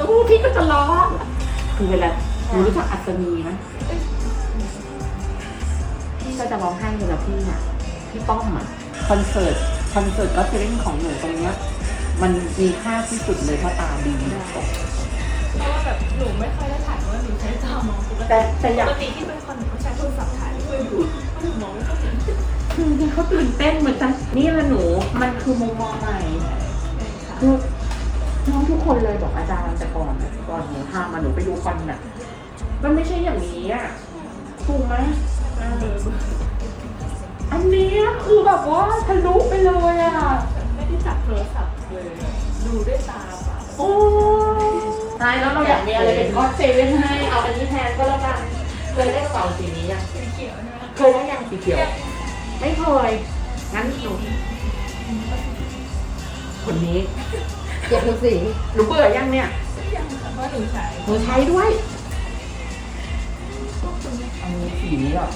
ตู้พี่ก็จะร้องคือเวลาหนูรู้จักอัศนีไหมพี่ก็จะร้องไห้เวลาพี่อะพี่ป้อมอะคอนเสิร์ตคอนเสิร์ตก็จะเล่นของหนูตรงเนี้ยมันมีค่าที่สุดเลยเพราะตาดีเพราะว่าแบบหนูไม่ค่อยได้ถ่ายเพราะว่าหนูใช้จอมองปกแต่ติแต่อยากปกติที่เป็นคนหนูก็ใช้โทรศัพท์ถ่ายเพื่อดูหนูมองไม่ค่อยเห็นคือเขาตื่นเต้นเหมือนกันนี่แหละหนูมันคือมุมมองใหม่ค่ะคือน้องทุก คนเลยบอกอาจารย์แต่ก่อนอะก่อนหนูพามาหนูไปดูคอนน่ะมันไม่ใช่อย่างนี้อะถูกไหมเอออันเนี้ยคือแบบว่าทะลุไปเลยอะไม่ได้จับโทรศัพท์เลยดูด้วยตาเปล่าโอ้ใช่แล้วเราอยากมีอะไรเป็นคอสเซเว่นให้เอาอันนี้แทนก็แล้วกันเคยได้กระเป๋าสีนี้ยังสีเขียวใช่ไหมคะเคยได้ยังสีเขียว ไม่เคยงั้นหนูคนนี้ เก็บทุกสีหนูเบื่อยังเนี่ยยังค่ะเพราะหนูใช้หนูใช้ด้วย อันนี้สีนี้แบบ